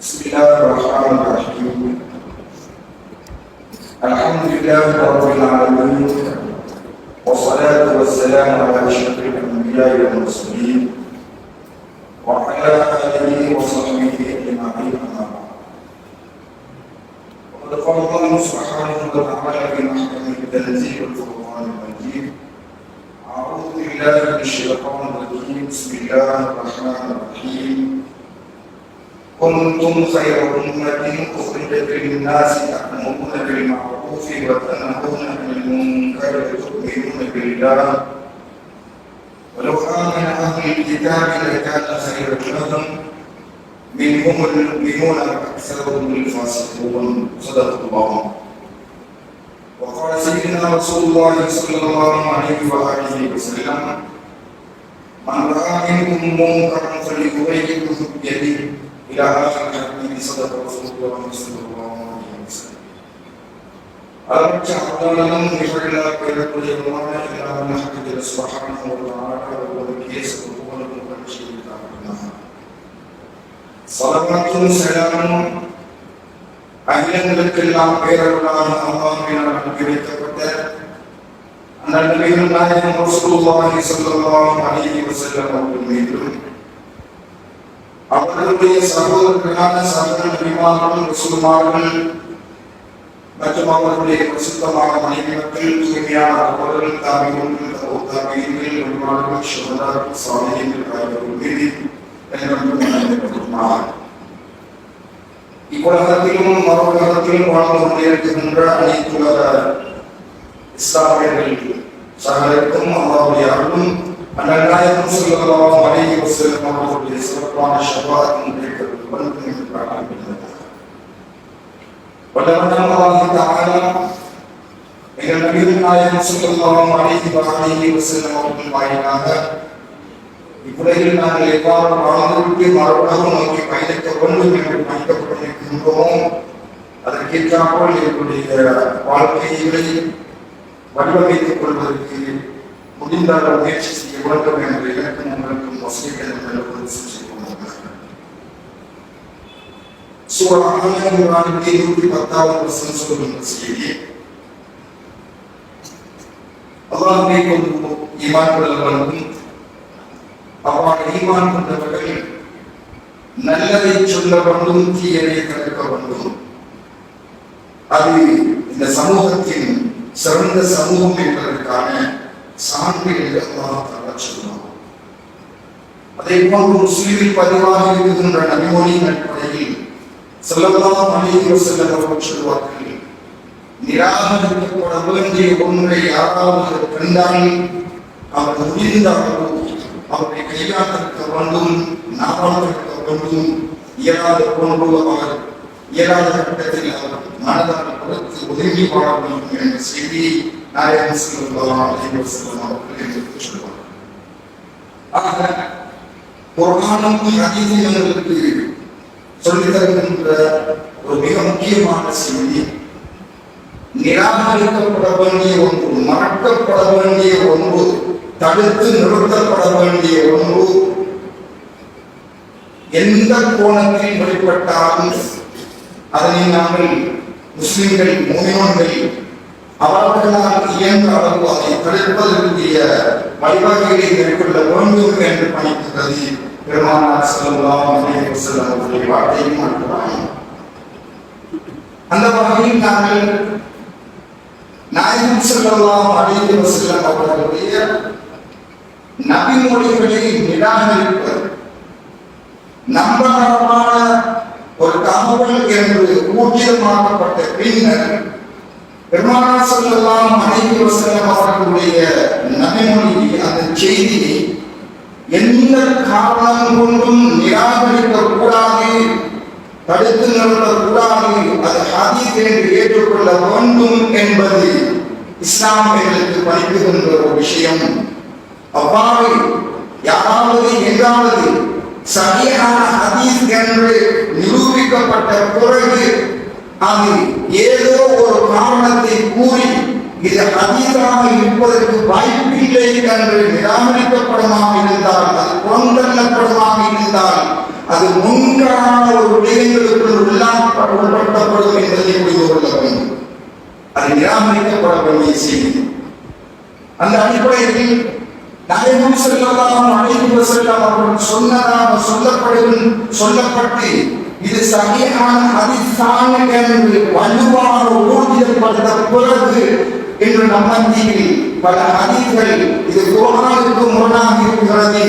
بسم الله الرحمن الرحيم. الحمد لله رب العالمين والصلاة والسلام على أشرف الأنبياء والمرسلين وعلى آله وصحبه أجمعين أما بعد. وقد قال الله سبحانه وتعالى في محكمه التنزيل والفرقان المجيد أعوذ بالله من الشيطان الرجيم. بسم الله الرحمن الرحيم. كنتم خير أمة أخرجت للناس تأمرون بالمعروف وتنهون عن المنكر وتؤمنون بالله. ولو آمن أهل الكتاب لكان خيرا لهم. منهم المؤمنون وأكثرهم الفاسقون. صدق الله. وقال سيدنا رسول الله صلى الله عليه وآله وسلم من رأى منكم منكرا فليغيره بيده. إلى آخر الحديث صدق رسول الله صلى الله عليه وسلم أرجع أولا بفعل كلمة الله إلى أن حدد سبحانه وتعالى وبركيه سبحانه وبركيه صلوات سلام. أهلا أن النبي الله رسول الله صلى الله عليه وسلم أقول அவர்களுடைய சகோதரர்களான சகோதர நபிமார்களும் ரசூலுமார்கள் மற்றும் அவர்களுடைய பிரசுத்தமான மனைவிகள் தூய்மையான அவர்கள் தாமிகள் தாமியங்கள் வழிபாடுகள் சுகதார்கள் சாலைகள் ஆகியோர் மீது என்றும் இவ்வுலகத்திலும் மறுவுலகத்திலும் வாழ்ந்து கொண்டிருக்கின்ற அனைத்துலக இஸ்லாமியர்கள் சகலருக்கும் அவருடைய அருளும் அந்நாயகம் சொல்லலாம் அலைஹி வஸல்லம் அவர்களுடைய சிறப்பான ஷபாத்தும் கிடைக்கிறது வந்து என்று பிரார்த்திக்கின்றனர் வல்லவனான எங்கள் நபிகள் நாயகம் ஸல்லல்லாஹு அலைஹி வஸல்லம் அவர்கள் வாயிலாக இவ்வுலகில் நாங்கள் எவ்வாறு வாழ்ந்துவிட்டு மறுபடியும் நோக்கி பயணிக்க வேண்டும் என்று அதற்கேற்றாமல் எங்களுடைய வாழ்க்கைகளை வடிவமைத்துக் கொள்வதற்கு முடிந்த முயற்சி செய்ய வேண்டும் என்று எனக்கும் உங்களுக்கும் வசதிகள் என்று செய்து சூழல் ஆயிரத்தி இருநூற்றி பத்தாவது வருஷம் சொல்லுகின்ற செய்தி. அல்லாஹ்வை கொண்டு ஈமான் கொள்ள அவ்வாறு ஈமான் கொண்டவர்கள் நல்லதை சொல்ல வேண்டும் தீயதை தடுக்க வேண்டும் அது இந்த சமூகத்தின் சிறந்த சமூகம் என்பதற்கான சான்று என்று அல்லாஹ் தஆலா அதே போன்று முஸ்லிமில் பதிவாக இருக்கின்ற நபிமொழியின் அடிப்படையில் சொல்லலாம் அலைஹி வஸல்லம் அவர்கள் சொல்வார்கள் நிராகரிக்கப்பட வேண்டிய ஒன்றை யாராவது கண்டால் அவர் முடிந்த அளவு அவரை கையாளர்க்க வேண்டும் நாவாளர்க்க வேண்டும் இயலாத போன்று அவர் இயலாத கட்டத்தில் அவர் மனதால் கொடுத்து ஒதுங்கி வாழ வேண்டும் என்ற செய்தி நாயகம் சொல்லலாம் அலைஹி வஸல்லம் ஆக குர்ஆனும் ஹதீஸும் எங்களுக்கு சொல்லித் தருகின்ற ஒரு மிக முக்கியமான செய்தி நிராகரிக்கப்பட வேண்டிய ஒன்று மறக்கப்பட வேண்டிய ஒன்று தடுத்து நிறுத்தப்பட வேண்டிய ஒன்று எந்த கோணத்தில் வெளிப்பட்டாலும் அதனை நாங்கள் முஸ்லிம்கள் மோமினோன்கள் அவர்களால் இயன்ற அளவு அதை தடுப்பதற்குரிய வழிவகைகளை மேற்கொள்ள வேண்டும் என்று பணிக்கிறது பெருமானார் ஸல்லல்லாஹு வார்த்தையும் அந்த வகையில் நாங்கள் நாயகம் ஸல்லல்லாஹு அலைஹி வஸல்லம் அவர்களுடைய நபிமொழிகளை நிராகரிப்பது நம்பகரமான ஒரு தகவல் என்று ஊர்ஜிதமாக்கப்பட்ட பின்னர் பெருமானா ஸல்லல்லாஹு அலைஹி வசனம் அவர்களுடைய நபிமொழி அந்த செய்தியை எந்த காரணம் கொண்டும் நிராகரிக்க கூடாது தடுத்து நிறுத்தக்கூடாது அது ஹதீஸ் என்று ஏற்றுக்கொள்ள வேண்டும் என்பது இஸ்லாம் எங்களுக்கு படிப்புகின்ற ஒரு விஷயம். அவ்வாறு யாராவது எங்காவது சரியான ஹதீஸ் என்று நிரூபிக்கப்பட்ட பிறகு அது ஏதோ ஒரு காரணத்தை கூறி இது அதிகமாக இருப்பதற்கு வாய்ப்பில்லை என்று நிராகரிக்கப்படுமாக இருந்தால் அது புறந்தள்ளப்படுமாக இருந்தால் அது முன்கரான ஒரு விடயங்களுக்குள் உள்ளாக்கப்பட உட்படுத்தப்படும் என்பதை புரிந்து கொள்ள வேண்டும். அது நிராகரிக்கப்பட வேண்டிய செய்தி அந்த அடிப்படையில் நடைமுறை செல்லலாம் அழைப்பு செல்லலாம் அவர்கள் சொன்னதாக சொல்லப்படும் சொல்லப்பட்டு இது சரியான ஹதீஸான என்று வலுவாக ஊர்ஜிதப்பட்ட பிறகு என்று நம் பல ஹதீஸ்கள் இது குரானுக்கு முரணாக இருக்கிறது.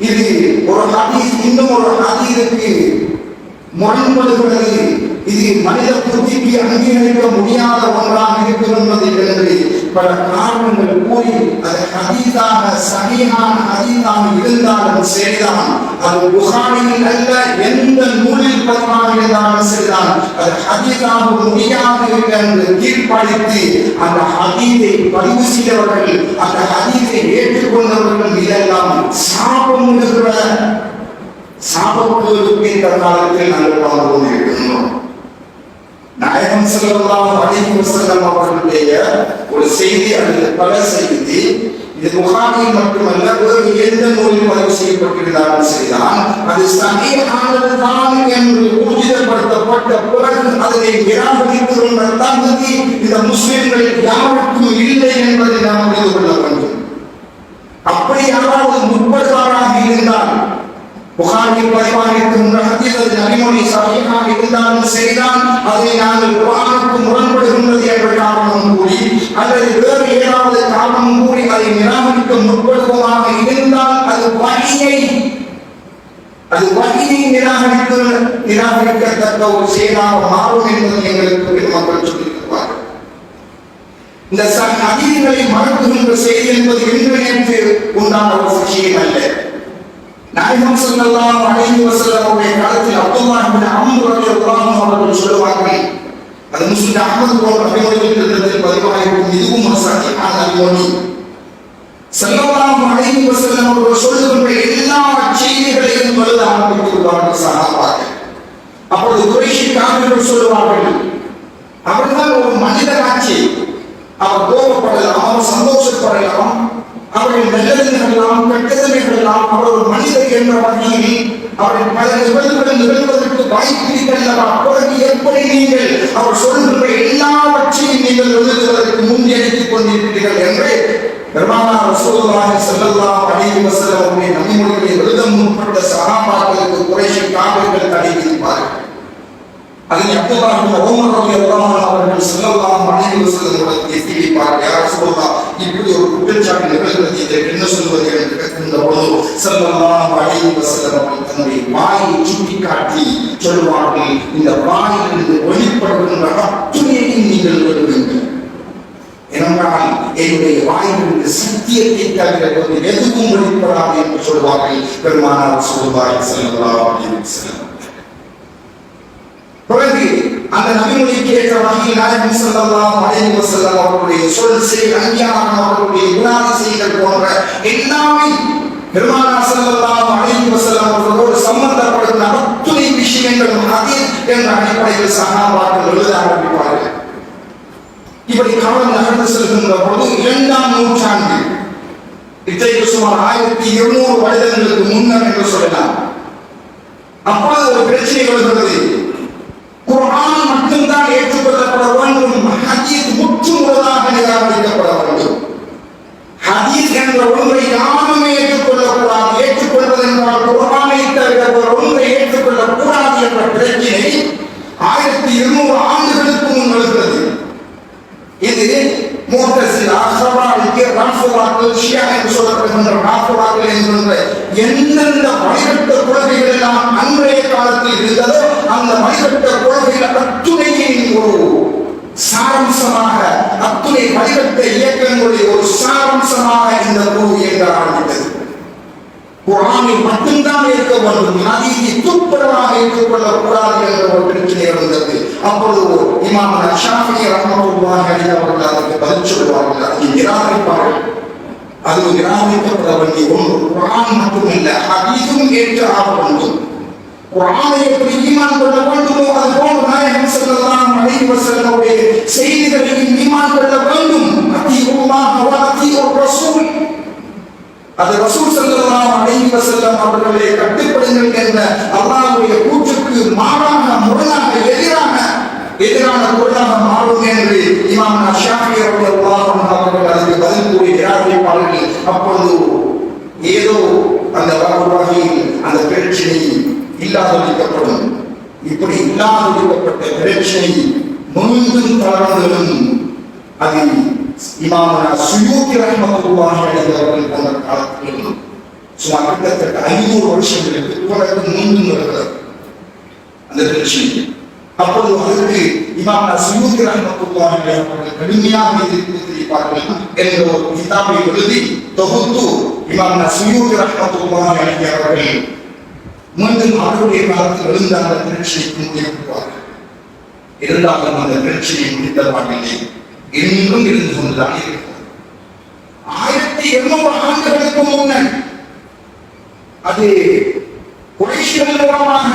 இது ஒரு ஹதீஸ் இன்னும் ஒரு ஹதீஸுக்கு முரண்படுகிறது இது மனித புத்திக்கு அங்கீகரிக்க முடியாத ஒன்றாக இருக்கிறது என்று பல காரணங்கள் கூறி அது ஹதீஸாக சரியான ஹதீஸாக இருந்தாலும் சரிதான். அது புகாரியில் அல்ல எந்த நூலில் பதிவாக இருந்தாலும் சரிதான். அது ஹதீஸாக முடியாது என்று தீர்ப்பளித்து அந்த ஹதீஸை பதிவு செய்தவர்கள் அந்த ஹதீஸை ஏற்றுக்கொண்டவர்கள் இதெல்லாம் சாபம் இருக்கிற சாபப்படுவதற்கு இந்த காலத்தில் நாங்கள் வாழ்ந்து கொண்டிருக்கின்றோம் நாயகம் செல்லலாம் அழைப்பு செல்லம் அவர்களுடைய ஒரு செய்தி அல்லது பல செய்தி இது புகாரில் மட்டுமல்ல வேறு எந்த நூலில் பதிவு செய்யப்பட்டிருந்தாலும் சரிதான். அது சரியானதுதான் என்று ஊர்ஜிதப்படுத்தப்பட்ட பிறகு அதனை நிராகரிக்கின்ற தகுதி இந்த முஸ்லிம்கள் யாருக்கும் இல்லை என்பதை நாம் புரிந்து கொள்ள வேண்டும். அப்படி யாராவது முற்படுவாராக இருந்தால் புகாரில் பதிவாக இருக்கின்ற ஹதீஸ் நபிமொழி சஹீஹாக இருந்தாலும் சரிதான் அதை நாங்கள் குர்ஆனுக்கு முரண்படுகின்றது என்ற காரணம் கூறி அல்லது வேறு ஏதாவது காரணம் கூறி அதை நிராகரிக்க முற்படுவதாக இருந்தால் அது வழியை அது வழியை நிராகரிக்க நிராகரிக்கத்தக்க ஒரு செயலாக மாறும் என்பதை எங்களுக்கு மக்கள் சொல்லியிருக்கிறார்கள் இந்த ஹதீஸ்களை மறக்குகின்ற செய்தி என்பது இன்று நேற்று உண்டான ஒரு விஷயம் அல்ல நாயகம் ஸல்லல்லாஹு அழகி வஸல்லம் அவருடைய காலத்தில் அப்துல்லா இப்னு அம்ர் ரலியல்லாஹு அன்ஹு அவர்கள் சொல்லுவார்கள் அது முஸ்லிம் அகமது போன்ற அறிவுரைகளில் பதிவாக பதிவாயிருக்கும் இதுவும் ஒரு சத்தியமான அறிவுரை ஸல்லல்லாஹு அழகி வஸல்லம் அவர்கள் சொல்லுகின்ற எல்லா செய்திகளையும் எழுத ஆரம்பித்து விடுவார்கள் சஹாபாக்கள். அப்பொழுது குறைஷி காவிர்கள் சொல்லுவார்கள் அவர்தான் ஒரு மனிதனாட்சி அவர் கோபப்படலாம் அவர் சந்தோஷப்படலாம். அவர்கள் நல்லது நிகழலாம் கெட்டது நிகழலாம் அவர் ஒரு மனிதர் என்ற வகையில் அவர்கள் பல நிகழ்வுகள் நிகழ்வதற்கு வாய்ப்பு அப்பொழுது எப்படி நீங்கள் அவர் சொல்லுகின்ற எல்லாவற்றையும் நீங்கள் எழுதுவதற்கு முன்னெடுத்துக் கொண்டிருக்கிறீர்கள் என்று பெருமானா ரசூலுல்லாஹி ஸல்லல்லாஹு அலைஹி வஸல்லம் அவருடைய நபிமொழிகளை எழுத முற்பட்ட சகாபாக்களுக்கு குறைஷி காவிர்கள் தடை விதிப்பார்கள் அதில் அப்துல்லாஹ் இப்னு உமர் ரலியல்லாஹு அவர்கள் ஸல்லல்லாஹு அலைஹி வஸல்லம் எத்தி பார்க்க யார் சொல்லலாம் இப்படி ஒரு குற்றச்சாட்டு நிகழ்கிறது இதற்கு என்ன சொல்வது என்று கேட்கின்ற பொழுது ஸல்லல்லாஹு அலைஹி வஸல்லம் தன்னுடைய வாயை சுட்டிக்காட்டி சொல்வார்கள் இந்த வாயிலிருந்து வெளிப்படுகின்ற அத்துணையை நீங்கள் விடுவீர்கள் ஏனென்றால் என்னுடைய வாயிலிருந்து சத்தியத்தை தவிர வேறு எதுவும் வெளிப்படாது என்று சொல்வார்கள் பெருமானார் சொல்வார்கள் செல்லலாம் அலைஹி வஸல்லம். பிறகு அந்த நபிமொழிக்கு ஏற்ற வகையில் நாயகம் ஸல்லல்லாஹு அலைஹி வஸல்லம் அவர்களுடைய சொல் செயல் அங்கீகாரம் அவர்களுடைய குணாதிசயங்கள் போன்ற எல்லாமே பெருமானார் ஸல்லல்லாஹு அலைஹி வஸல்லம் அவர்களோடு சம்பந்தப்படும் அத்துணை விஷயங்களும் ஹதீஸ் என்ற அடிப்படையில் சகாபாக்கள் எழுத ஆரம்பிப்பார்கள் இப்படி காலம் நகர்ந்து செல்கின்ற பொழுது இரண்டாம் நூற்றாண்டு இன்றைக்கு சுமார் ஆயிரத்தி இருநூறு வருடங்களுக்கு முன்னர் என்று சொல்லலாம். அப்பொழுது ஒரு பிரச்சனை எழுகிறது குரான் மட்டும்தான் ஏற்றுக்கொள்ளப்பட வேண்டும். ஹதீஸ் முற்றுமுழுதாக நிராகரிக்கப்பட வேண்டும். ஹதீஸ் என்ற ஒன்றை யாருமே ஏற்றுக்கொள்ளக்கூடாது. ஏற்றுக்கொள்வது என்றால் குரானை தவிர வேறு ஒன்றை ஏற்றுக்கொள்ளக்கூடாது என்ற பிரச்சனை ஆயிரத்தி இருநூறு ஆண்டுகளுக்கு முன் எழுகிறது இது மூத்தசில் அசவாளுக்கு ராசுவாக்கள் ஷியா என்று சொல்லப்படுகின்ற ராசுவாக்கள் என்கின்ற எந்தெந்த வழிபட்ட கொள்கைகள் எல்லாம் அன்றைய காலத்தில் இருந்ததோ அந்த வழிகட்ட கொள்கைகள் அத்துணையின் ஒரு சாரம்சமாக அத்துணை வழிகட்ட இயக்கங்களுடைய ஒரு சாரம்சமாக இந்த குழு இயங்க ஆரம்பித்தது. குரானில் மட்டும்தான் இருக்க வேண்டும். நதியை துப்புரவாக ஏற்றுக்கொள்ளக் கூடாது என்ற ஒரு பிரச்சனை இருந்தது. அப்பொழுது இமாம் ஷாஃபி ரஹ்மத்துல்லாஹி அலைஹி அவர்கள் அதற்கு பதில் சொல்வார்கள் அதை நிராகரிப்பார்கள். அது நிராகரிக்கப்பட வேண்டிய ஒன்று குரான் மட்டுமில்ல ஹதீஸும் ஏற்று ஆக வேண்டும். குரானை எப்படி ஈமான் கொள்ள வேண்டுமோ அது போன்று நாயகம் செல்லலாம் அலைஹி செல்லவுடைய செய்திகளையும் ஈமான் கொள்ள வேண்டும் அத்தீஉல்லாஹ் வ அத்தீஉர் ரசூல். அது ரசூல் செல்லலாம் அலைஹி செல்லம் அவர்களை கட்டுப்படுங்கள் என்ற அல்லாவுடைய கூற்றுக்கு மாறாக முரணாக எதிராக எதிரான பொருளாக மாறும் என்று இமாம் ஷாஃபி அவர்கள் அவர்கள் அதற்கு பதில் கூறுகிறார்கள் ரலியல்லாஹு அப்பொழுது ஏதோ அந்த ஒரு வகையில் அந்த பிரச்சனையை இல்லாதொழிக்கப்படும் இப்படி இல்லாதொழிக்கப்பட்ட பிரச்சனை மீண்டும் தொடர்ந்ததும் அது இமாமனா சுயூக்கி ரஹ்மத்துல்லாஹி அலைஹி அவர்கள் போன்ற காலத்தில் சுமார் கிட்டத்தட்ட ஐநூறு வருஷங்களுக்கு பிறகு மீண்டும் வருகிறது அந்த பிரச்சனை அப்பொழுது அதற்கு இமாம் சுயூதி ரஹ்மத்துல்லாஹி அலைஹி அவர்கள் கடுமையாக எதிர்ப்பு தெரிவிப்பார்கள் என்ற ஒரு கிதாபை எழுதி தொகுத்து இமாம் சுயூதி ரஹ்மத்துல்லாஹி அலைஹி அவர்கள் மீண்டும் அவருடைய காலத்தில் எழுந்த அந்த பிரச்சனைக்கு முடிவுவார்கள் இருந்தாலும் அந்த பிரச்சனையை முடித்தவாடில்லை இன்னும் இருந்து கொண்டுதான் இருக்கும் ஆயிரத்தி இருநூறு ஆண்டுகளுக்கு முன்னர் அது குறைஷிகள் மூலமாக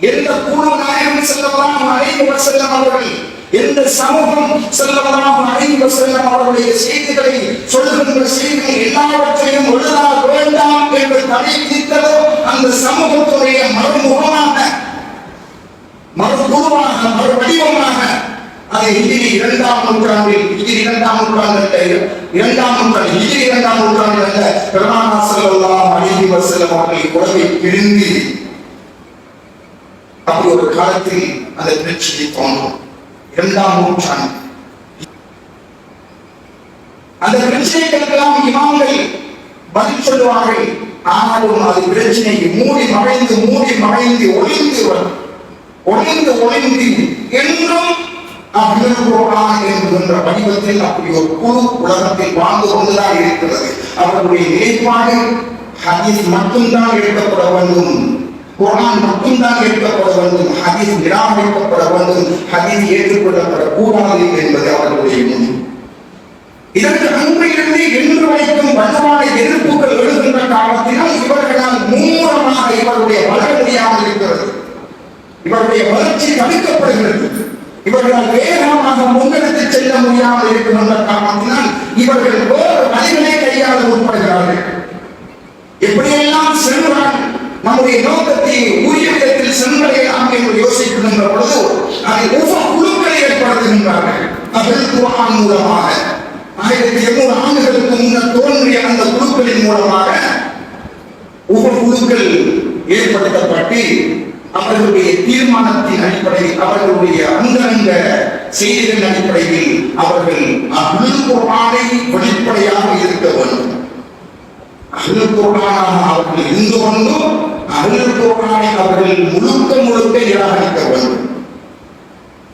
எந்த குழு நாயகம் செல்லலாம் அழைந்து செல்லம் அவர்கள் எந்த சமூகம் செல்லலாம் அழைந்து செல்லும் அவருடைய செய்திகளை சொல்லுகின்ற செய்திகள் எல்லாவற்றையும் எழுதா வேண்டாம் என்று தடை விதித்ததோ அந்த சமூகத்துடைய மறுமுகமாக மறுகுருவாக மறு வடிவமாக அது ஹிஜிரி இரண்டாம் நூற்றாண்டில் ஹிஜிரி இரண்டாம் நூற்றாண்டு இரண்டாம் நூற்றாண்டு ஹிஜிரி இரண்டாம் நூற்றாண்டு அல்ல பெருமானா ஸல்லல்லாஹு அலைஹி வஸல்லம் அவர்கள் குழந்தை பிரிந்து அப்படி ஒரு காலத்தில் அந்த நிகழ்ச்சியை தோன்றும். இரண்டாம் நூற்றாண்டு அந்த பிரச்சனைகளுக்கெல்லாம் இமாம்கள் பதில் சொல்லுவார்கள். ஆனாலும் அது பிரச்சனை மூடி மறைந்து மூடி மறைந்து ஒளிந்து வரும் ஒளிந்து ஒளிந்து என்றும் அபிநகுரான் என்கின்ற வடிவத்தில் அப்படி ஒரு குழு உலகத்தில் வாழ்ந்து கொண்டுதான் இருக்கிறது. அவர்களுடைய நிலைப்பாடு ஹதீஸ் மட்டும்தான் எடுக்கப்பட வேண்டும். குரான் மட்டும்தான் ஏற்கப்பட வேண்டும் ஹதீஸ் நிராகரிக்கப்பட வேண்டும் ஹதீஸ் ஏற்றுக்கொள்ளப்படக்கூடாது என்பது அவர்களுடைய முடிவு இதற்கு அன்றையிலிருந்து என்று வைக்கும் வலுவான எதிர்ப்புகள் எழுகின்ற காலத்தினால் இவர்களால் மும்முரமாக இவருடைய வளர முடியாமல் இருக்கிறது. இவருடைய வளர்ச்சி தடுக்கப்படுகிறது. இவர்களால் வேகமாக முன்னெடுத்து செல்ல முடியாமல் இருக்கின்ற காரணத்தினால் இவர்கள் வேறு வழிகளை கையாள முற்படுகிறார்கள். எப்படியே நம்முடைய நோக்கத்தை உரிய விதத்தில் சென்றடையலாம் என்று யோசிக்கின்ற பொழுது அதை ஒவ்வொரு குழுக்களை ஏற்படுத்துகின்றார்கள். அதில் குரான் மூலமாக. ஆயிரத்தி எண்ணூறு ஆண்டுகளுக்கு முன்னர் தோன்றிய அந்த குழுக்களின் மூலமாக ஒவ்வொரு குழுக்கள் ஏற்படுத்தப்பட்டு அவர்களுடைய தீர்மானத்தின் அடிப்படையில் அவர்களுடைய அந்தரங்க செய்திகளின் அடிப்படையில் அவர்கள் அருள் குரானை வெளிப்படையாக இருக்க வேண்டும். அருள் குரானாக அவர்கள் இருந்து கொண்டும் அருள் குரானை அவர்கள் முழுக்க முழுக்க நிராகரிக்க வேண்டும்.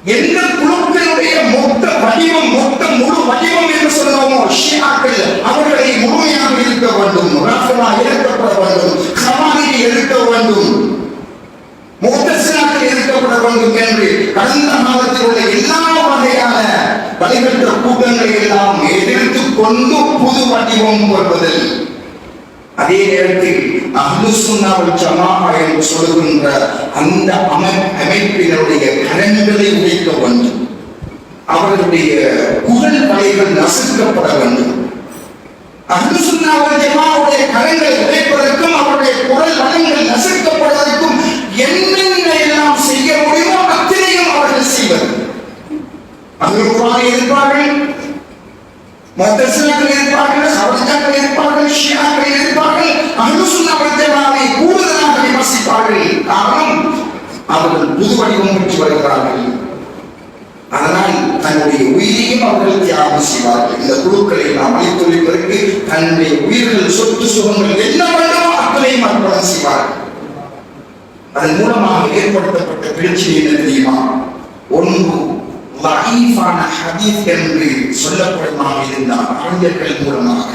எந்த குழுக்களுடைய மொத்த வடிவம் மொத்த முழு வடிவம் என்று சொல்லுவோமோ ஷியாக்கள் அவர்களை முழுமையாக இருக்க வேண்டும். ராஃபலா இருக்கப்பட வேண்டும். சமாதியை எடுக்க வேண்டும். முத்தசிலாக்கள் இருக்கப்பட வேண்டும் என்று கடந்த காலத்தில் உள்ள எல்லா வகையான வழிபெற்ற கூட்டங்களை எல்லாம் எதிர்த்து கொண்டு புது வடிவம் வருவதில் அதே நேரத்தில் அஹ்லுசுன்னாவல் ஜமாஅ என்று சொல்லுகின்ற அந்த அமை அமைப்பினருடைய கரங்களை உடைக்க வேண்டும். அவர்களுடைய குரல் படைகள் நசுக்கப்பட வேண்டும். அஹ்லுசுன்னாவல் ஜமாவுடைய கரங்களை உடைப்பதற்கும் அவருடைய குரல் படங்கள் நசுக்கப்படுவதற்கும் என்னென்ன எல்லாம் செய்ய முடியுமோ அத்தனையும் அவர்கள் செய்வது அதில் குரானை எதிர்ப்பார்கள் முத்தசிலாக்கள் இருப்பார்கள் சவரஜாக்கள் இருப்பார்கள் ஷியாக்கள் இருப்பார்கள் அங்கு பிரத்யேகாவை கூடுதலாக விமர்சிப்பார்கள் காரணம் அவர்கள் புது வடிவம் பெற்று வருகிறார்கள் அதனால் தன்னுடைய உயிரையும் அவர்கள் தியாகம் செய்வார்கள் இந்த குழுக்களை நாம் அளித்துள்ளவருக்கு தன்னுடைய உயிர்கள் சொத்து சுகங்கள் என்ன வேண்டுமோ அத்தனையும் அர்ப்பணம் செய்வார்கள் அதன் மூலமாக ஏற்படுத்தப்பட்ட பிரச்சனை என்ன தெரியுமா ஒன்று லஈஃபான ஹதீஸ் என்று சொல்லப்படுமாக இருந்தால் அறிஞர்கள் மூலமாக.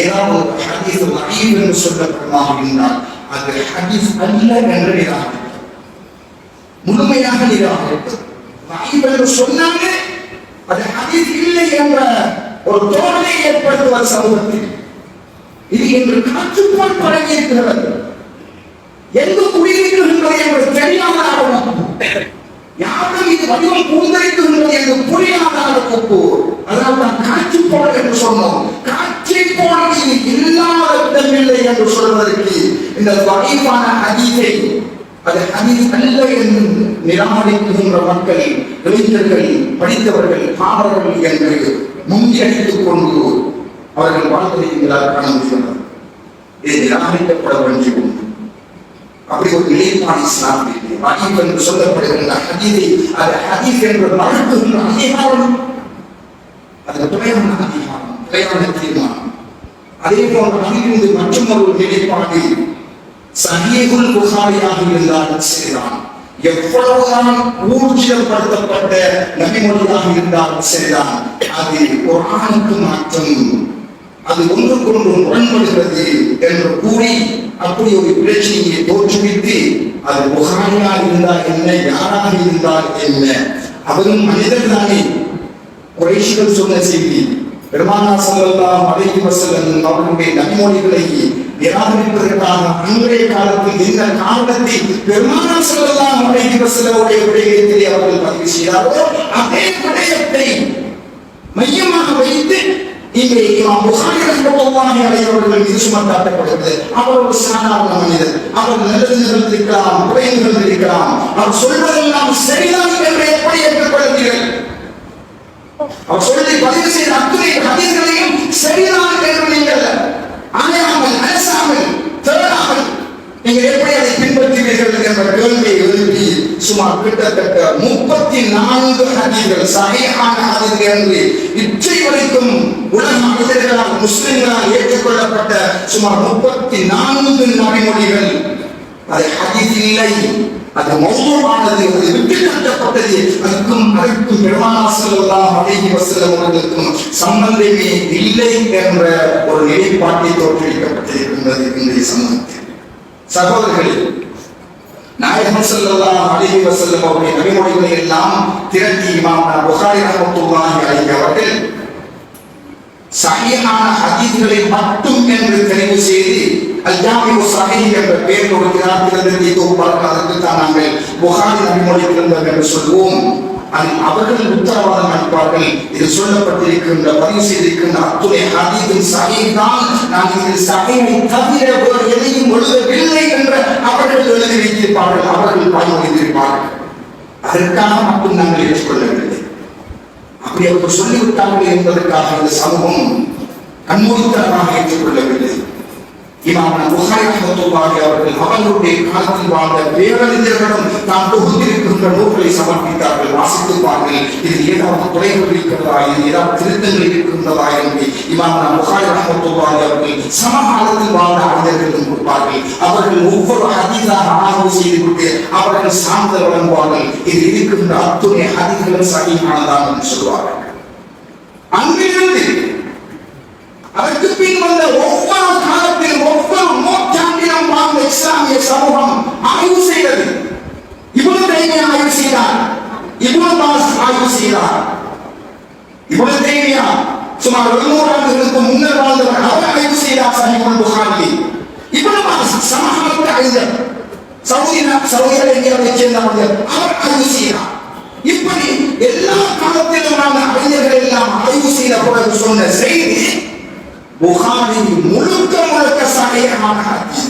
ஏதாவது ஒரு ஹதீஸ் லஈஃப் என்று சொல்லப்படுமாக இருந்தால் அது ஹதீஸ் அல்ல என்று நிராகரிக்கும். முழுமையாக நிராகரிக்கும். லஈஃப் என்று சொன்னாங்க அது ஹதீஸ் இல்லை என்ற ஒரு தோழனை ஏற்படுத்துவார் சமூகத்தில். இது என்று காற்றுப்போல் பரவி இருக்கிறது எங்கு குடியிருக்கின்றது என்று தெரியாமல் ஆர்வம் யாரும் இது வடிவம் பூந்தரிக்கின்றது எனக்கு புரியாத அளவுக்கு அதனால் நான் காட்சி போல என்று சொன்னோம். காட்சி போல இது இல்லாத இடமில்லை என்று சொல்வதற்கு இந்த வகையான அதிகை அது ஹதீஸ் அல்ல என்று நிராகரிக்கின்ற மக்கள் இளைஞர்கள் படித்தவர்கள் பாவர்கள் என்று முந்தியடித்துக் கொண்டு அவர்கள் வாழ்வதை எங்களால் காண முடியும் இது நிராகரிக்கப்பட வேண்டிய ஒன்று அப்படி ஒரு நிலைப்பாடு இஸ்லாமில் இல்லை என்று சொல்லப்படுகின்ற ஹதீதை அது ஹதீஸ் என்பது அழுத்துகின்ற அதிகாரம் அது துறையான அதிகாரம் துறையான தீர்மானம். அதே போன்ற அறிவிந்து மற்றும் ஒரு நிலைப்பாடு சஹீகுல் புகாரியாக இருந்தாலும் சரிதான். எவ்வளவுதான் ஊர்ஜிதப்படுத்தப்பட்ட நபிமொழியாக இருந்தாலும் சரிதான். அது ஒரு ஆணுக்கு மாற்றம் அது ஒன்றுக்கொன்று முரண்படுகிறது என்று கூறி அப்படி ஒரு பிரச்சனையை தோற்றுவித்து அது புகாரியா இருந்தால் என்ன யாராக இருந்தால் என்ன? அவரும் மனிதர் தானே. குறைஷிகள் சொன்ன செய்தி பெருமானா சொல்லலாம் அலைஹி வஸல்லம் அவர்களுடைய நன்மொழிகளை நிராகரிப்பதற்கான அன்றைய காலத்தில் இந்த காரணத்தை பெருமானா சொல்லலாம் அலைஹி வஸல்லமுடைய விடயத்திலே அவர்கள் பதிவு செய்தார்களோ அதே விடயத்தை மையமாக வைத்து இங்கே இமாம் அவர்கள் மீது சுமத்தாட்டப்படுகிறது அவர் ஒரு சாதாரண மனிதர் அவர் நல்லது நிகழ்ந்திருக்கலாம் அவர் சொல்வதெல்லாம் சரிதான் என்று எப்படி ஏற்றுக்கொள்கிறீர்கள்? அவர் சொல்லி பதிவு செய்த அத்துணை ஹதீஸ்களையும் சரிதான் என்று நீங்கள் ஆயாமல் அலசாமல் தேடாமல் நீங்கள் எப்படி அதை பின்பற்றுவீர்கள் என்ற கேள்வியை எழுப்பி சுமார் கிட்டத்தட்ட முப்பத்தி நான்கு ஹதீர்கள் சகையான ஹதீர்கள் என்று இச்சை வரைக்கும் உலக மனிதர்களால் முஸ்லிம்களால் ஏற்றுக்கொள்ளப்பட்ட சுமார் முப்பத்தி நான்கு நடைமொழிகள் அது ஹதீஸ் இல்லை அது மௌனமானது அது விட்டுக்கட்டப்பட்டது. அதுக்கும் அதற்கும் பெருமானா செல்லலாம் அழகி வசலம் சம்பந்தமே இல்லை என்ற ஒரு நிலைப்பாட்டை தோற்றுவிக்கப்பட்டிருக்கின்றது இன்றைய சமூகத்தில் சகோதரர்களே நாயகம் செல்லலாம் அழகி வசல்லம் அவருடைய நபிமொழிகளை எல்லாம் திரட்டி இமாம் புகாரி ரஹமத்துல்லாஹி அலைஹி அவர்கள் சஹீஹான ஹதீஸ்களை மட்டும் என்று தெரிவு செய்து அல்ஜாமிஉ சஹீஹ் என்ற பெயர் கொடுக்கிறார். திறந்ததை தொகுப்பாளர்கள் அதற்கு தான் நாங்கள் புகாரி நபிமொழி திறந்தது என்று சொல்வோம். அவர்கள் உத்தரவாதம் அளிப்பார்கள். இது சொல்லப்பட்டிருக்கின்ற பதிவு செய்திருக்கின்ற அத்துணை ஹதீஸின் சகை தான் நான் இதில் சகையை தவிர வேறு எதையும் எழுதவில்லை என்ற அவர்கள் எழுதி வைத்திருப்பார்கள். அவர்கள் பயன்படுத்தியிருப்பார்கள் அதற்காக மட்டும் நாங்கள் ஏற்றுக்கொள்ளவில்லை. அப்படி அவர்கள் சொல்லிவிட்டார்கள் என்பதற்காக இந்த சமூகம் கண்மூடித்தனமாக ஏற்றுக்கொள்ளவில்லை. இமாம் புகாரி ரஹ்மத்துல்லாஹி அவர்கள் அவர்களுடைய காலத்தில் வாழ்ந்த பேரறிஞர்களும் தாம் தொகுத்திருக்கின்ற நூல்களை சமர்ப்பித்தார்கள் வாசித்துப்பார்கள். இது ஏதாவது குறைகள் இருக்கிறதா? இது ஏதாவது திருத்தங்கள் இருக்கின்றதா என்று இமாம் புகாரி ரஹ்மத்துல்லாஹி அவர்கள் சமகாலத்தில் வாழ்ந்த அறிஞர்களும் கொடுப்பார்கள். அவர்கள் ஒவ்வொரு ஹதீஸாக ஆய்வு செய்து கொண்டு அவர்கள் சார்ந்த வழங்குவார்கள். இது இருக்கின்ற அத்துணை ஹதீஸ்களும் சகிமானதான் என்று சொல்வார்கள் அங்கிருந்து அதற்கு பின் வந்த ஒவ்வொரு காலத்தில் ஒவ்வொரு நூற்றாண்டிலும் வாழ்ந்த இஸ்லாமிய சமூகம் ஆய்வு செய்தது. இவ்வளவு தைரியம் ஆய்வு செய்தார். இவ்வளவு பாஸ் ஆய்வு செய்தார். இவ்வளவு தைரியம் சுமார் எழுநூறு ஆண்டுகளுக்கு முன்னர் வாழ்ந்தவர் அவர் ஆய்வு செய்தார் சஹீஹுல் புகாரி இவ்வளவு பாஸ் சமகாலத்து அறிஞர் சவுதி சவுதி அரேபியாவை சேர்ந்தவர்கள் அவர் ஆய்வு செய்தார். இப்படி எல்லா காலத்திலும் நாம் அறிஞர்கள் எல்லாம் ஆய்வு செய்த பிறகு சொன்ன செய்தி புகாரி முழுக்க முழுக்க சகையான ஹதீஸ்.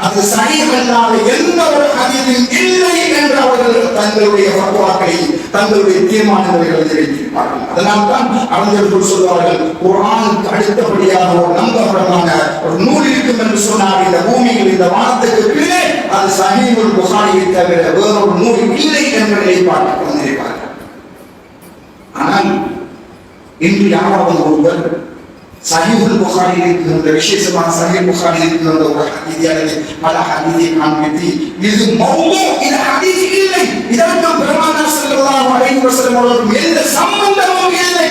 அது சகையல்லாத எந்த ஒரு ஹதீஸும் இல்லை என்று அவர்கள் தங்களுடைய பக்குவாக்களை தங்களுடைய தீர்மானங்களை எழுதி வைத்திருப்பார்கள் அதனால் தான் அறிஞர்கள் சொல்வார்கள் குரானுக்கு அடுத்தபடியாக ஒரு நம்பகமான ஒரு நூல் இருக்கும் என்று சொன்னார் இந்த பூமியில் இந்த வானத்துக்கு கீழே அது சஹீஹுல் புகாரியை தவிர வேறொரு நூல் இல்லை என்ற நிலைப்பாட்டை கொண்டிருப்பார்கள் ஆனால் இன்று யாராவது ஒருவர் சஹீஹுல் புகாரியில் இருக்கின்ற விசேஷமான சஹீஹ் புகாரியில் இருக்கின்ற ஒரு ஹதீதியானது பல ஹதீதியை நான் காண்பித்து இது மௌது இது ஹதீதி இல்லை இதற்கு பெருமானார் ஸல்லல்லாஹு அலைஹி வஸல்லம் எந்த சம்பந்தமும் இல்லை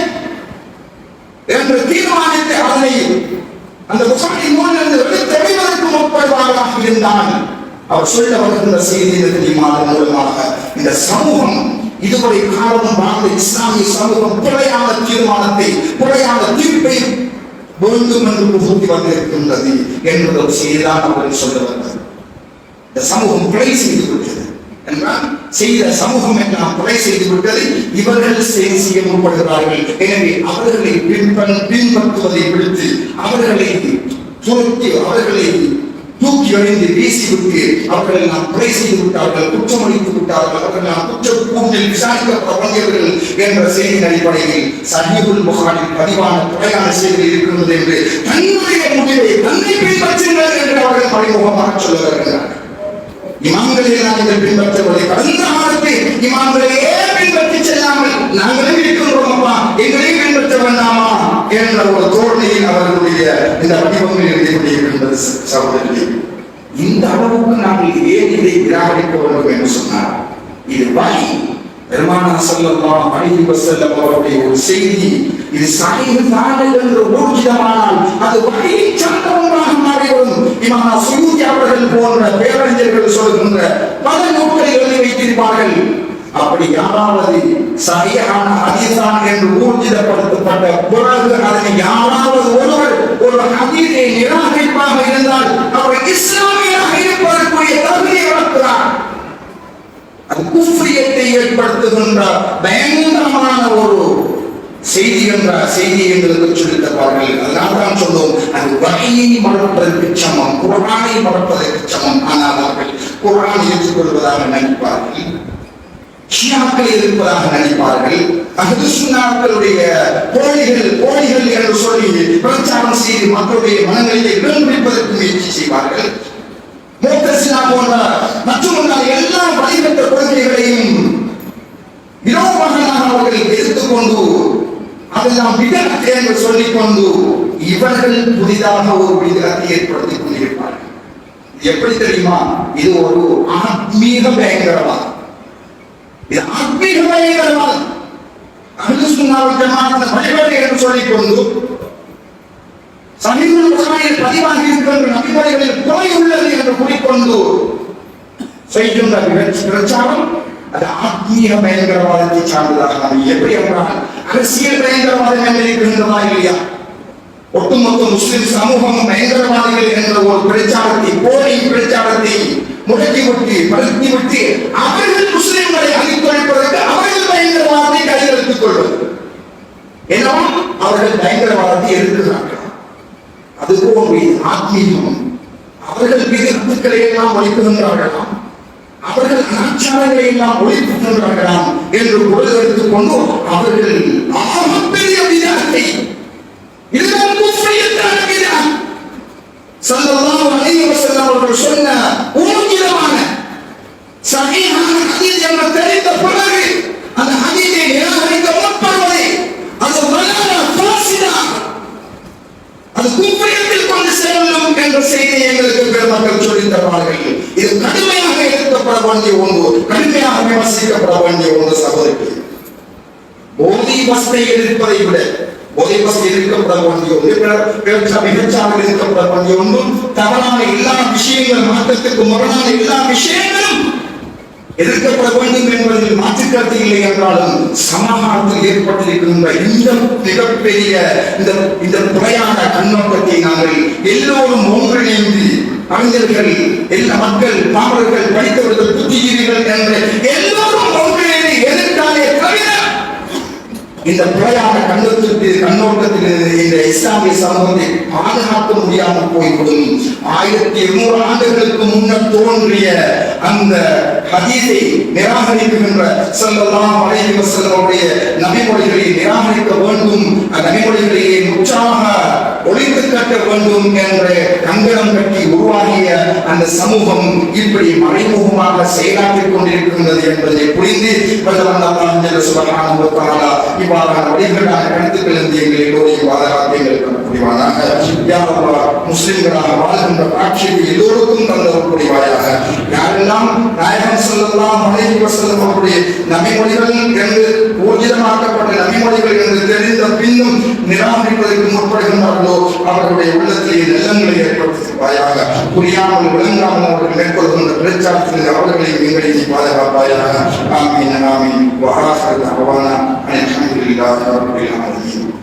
என்று தீர்மானித்து அதனை அந்த புகாரி நூலிலிருந்து வெளித்தெளிவதற்கு முற்படுவாராக இருந்தால் அவர் சொல்ல வருகின்ற செய்தி தெரியுமா மூலமாக இந்த சமூகம் இதுவரை காலம் வாழ்ந்த இஸ்லாமிய சமூகம் பிழையான தீர்மானத்தை பிழையான தீர்ப்பை வேண்டும் என்று புகுத்தி வந்திருக்கின்றது என்பது ஒரு செய்திதான் அவர்கள் சொல்ல வந்தது. இந்த சமூகம் பிழை செய்து கொள்கிறது என்றால் செய்த சமூகம் எல்லாம் கொலை செய்து விட்டது இவர்கள் செய்ய முற்படுகிறார்கள் எனவே அவர்களை பின்பற்றுவதை விடுத்து அவர்களை துரத்தி அவர்களை தூக்கி எறிந்து வீசிவிட்டு அவர்கள் நாம் கொலை செய்து விட்டார்கள் குற்றமளித்து விட்டார்கள் அவர்கள் நாம் குற்ற கூட்டில் விசாரிக்கப்படவியவர்கள் என்ற செய்தியின் அடிப்படையில் சஹீபுல் புகாரி பதிவான குறையான செய்திகள் இருக்கின்றது என்று தன்னுடைய முடிவை தன்னை பின்பற்றுங்கள் என்று அவர்கள் மறைமுகமாக சொல்ல வருகிறார்கள். இமாம்களை நாங்கள் பின்பற்றவில்லை கடந்த காலத்தில் இமாம்களையே பின்பற்றி செல்லாமல் நாங்களும் இருக்கின்றோம் அப்பா? எங்களையும் பின்பற்ற வேண்டாமா? என்ற ஒரு தோல்வியில் அவர்களுடைய இந்த வடிவங்கள் எழுதி கொண்டிருக்கின்றது சகோதரி இந்த அளவுக்கு நாங்கள் ஏன் இதை நிராகரிக்க வேண்டும் என்று சொன்னார்? இது வழி. பெருமானா ஸல்லல்லாஹு அலைஹி செல்லம் அவருடைய ஒரு செய்தி இது சஹீஹ் தானே என்று ஊர்ஜிதமானால் அது வகை சார்ந்த ஒன்றாக மாறிவிடும். இமாம் சுயூதி அவர்கள் போன்ற பேரறிஞர்கள் சொல்கின்ற பல நூல்களை எழுதி வைத்திருப்பார்கள். அப்படி யாராவது சரியான ஹதீஸான் என்று ஊர்ஜிதப்படுத்தப்பட்ட பிறகு அதனை யாராவது ஒருவர் ஒரு ஹதீஸை நிராகரிப்பாக இருந்தால் அவர் இஸ்லாமியராக இருப்பதற்குரிய தகுதியை வளர்க்கிறார் குஃப்ரியத்தை ஏற்படுத்துகின்ற பயங்கரமான ஒரு செய்தி என்ற செய்தி எங்களுக்கு சொல்லித் தருவார்கள் தான் சொல்லுவோம் அது வகையை மறப்பதற்கு சமம் குரானை மறப்பதற்கு சமம். ஆனால் அவர்கள் குரானை ஏற்றுக்கொள்வதாக நினைப்பார்கள். ஷியாக்கள் இருப்பதாக நினைப்பார்கள். அஹ்லு சுன்னாக்களுடைய கோழிகள் கோழிகள் என்று சொல்லி பிரச்சாரம் செய்து மக்களுடைய மனங்களிலே இடம் பிடிப்பதற்கு முயற்சி செய்வார்கள். மூத்தசினா போன்ற மற்றும் எல்லா வழிபட்ட கொள்கைகளையும் விரோதமாக அவர்கள் எடுத்துக்கொண்டு அதெல்லாம் விதத்தை என்று சொல்லிக் கொண்டு இவர்கள் புதிதாக ஒரு விதத்தை ஏற்படுத்திக் கொண்டிருப்பார்கள். எப்படி தெரியுமா? இது ஒரு ஆத்மீக பயங்கரவாதம். இது ஆத்மீக பயங்கரவாதம். அஹ்லு சுன்னாவல் வழிபாடு என்று சொல்லிக் கொண்டு சமீப புகாரில் பதிவாகி இருக்கின்ற நம்பிக்கைகளில் குறை உள்ளது என்று கூறிக்கொண்டு செய்கின்ற பிரச்சாரம் அது ஆத்மீக பயங்கரவாதத்தை சார்ந்ததாக நாம் எப்படி என்றால் அரசியல் பயங்கரவாதம் என்று இருக்கின்றதா இல்லையா? ஒட்டுமொத்த முஸ்லிம் சமூகம் பயங்கரவாதிகள் என்ற ஒரு பிரச்சாரத்தை போலி பிரச்சாரத்தை முடக்கிவிட்டு படுத்திவிட்டு அவர்கள் முஸ்லிம்களை அழித்தொழிப்பதற்கு அவர்கள் பயங்கரவாதத்தை கையெழுத்துக் கொள்வது. என்னவோ அவர்கள் பயங்கரவாதத்தை எதிர்க்கிறார்கள். அதுபோன்று இது ஆத்மீகம் அவர்கள் விதத்துக்களை எல்லாம் ஒழிப்புகின்றார்களாம் அவர்கள் அனாச்சாரங்களை எல்லாம் ஒழிப்புகின்றார்களாம் என்று பொருள் எடுத்துக் கொண்டு அவர்கள் ஆகப்பெரிய விதத்தை இதுதான் குஃப்ரியத்தான விதம் ஸல்லல்லாஹு அலைஹி வஸல்லம் அவர்கள் சொன்ன ஊர்ஜிதமான சஹீஹான ஹதீஸ் தெரிந்த பிறகு அந்த ஹதீஸை நிராகரிக்க முற்படுவது அது வலான பாசிதா அது குப்பையத்தில் செல்லும் என்ற எங்களுக்கு பெருமக்கள் சொல்லித் தருவார்கள் இது கடுமையாக எதிர்க்கப்பட வேண்டிய ஒன்று கடுமையாக விமர்சிக்கப்பட வேண்டிய ஒன்று சகோதரி போதி வசதி எதிர்ப்பதை விட போதை வஸ்தை எதிர்க்கப்பட வேண்டிய ஒன்று விபச்சாரம் எதிர்க்கப்பட வேண்டிய ஒன்றும் தவறான எல்லா விஷயங்கள் மாற்றத்துக்கு முரணான எல்லா விஷயங்களும் எதிர்க்கப்பட வேண்டும் என்பதில் மாற்றுக்கருத்து இல்லை என்றாலும் சமாதானத்தில் ஏற்பட்டிருக்கின்ற இந்த மிகப்பெரிய இந்த இந்த துறையான கண்ணோட்டத்தை நாங்கள் எல்லோரும் ஒன்றிணைந்து அறிஞர்கள் எல்லா மக்கள் பாமரர்கள் படித்தவர்கள் புத்திஜீவிகள் என்று எல்லோரும் ஒன்றிணைந்து எதிர்த்தாலே தவிர இந்த பிழையான கண்ணோட்டத்தில் கண்ணோட்டத்தில் இந்த இஸ்லாமிய சமூகத்தை பாதுகாக்க முடியாமல் போய்விடும். ஆயிரத்தி எண்ணூறு ஆண்டுகளுக்கு முன்னர் தோன்றிய அந்த ஹதீஸை நிராகரிக்கின்ற செல்லலாம் அலைஹி வஸல்லமுடைய நபிமொழிகளை நிராகரிக்க வேண்டும். அந்த நபிமொழிகளையே முற்றாக கட்ட வேண்டும் என்ற கங்கணம் கட்டி உருவாகிய அந்த சமூகம் இப்படி மறைமுகமாக செயலாற்றிக் கொண்டிருக்கின்றது என்பதை புரிந்து வல்லவன் அல்லாஹ் இவ்வாறான வழிகளான கருத்துக்களிருந்து எங்களை எங்கள் எல்லோரையும் பாதுகாத்து எங்களுக்கு புரிவானாக முஸ்லிம்களாக வாழ்கின்ற காட்சியை எல்லோருக்கும் தந்தவர் புரிவாயாக யாரெல்லாம் நாயகம் ஸல்லல்லாஹு மனைவி வஸல்லம் அவருடைய நபிமொழிகள் என்று ஊர்ஜிதமாக்கப்பட்ட நபிமொழிகள் என்று தெரிந்த பின்னும் நிராகரிப்பதற்கு முற்படுகின்றார்களோ அவர் அவர்களுடைய உள்ளத்திலே நல்லங்களை ஏற்படுத்துவாயாக புரியாமல் விளங்காமல் அவர்கள் மேற்கொள்கின்ற பிரச்சாரத்தில் அவர்களை எங்களையும் பாதுகாப்பாயாக ஆமீன் ஆமீன். வஹாசல் அவானா அல்ஹம்துலில்லாஹி ரப்பில் ஆலமீன்.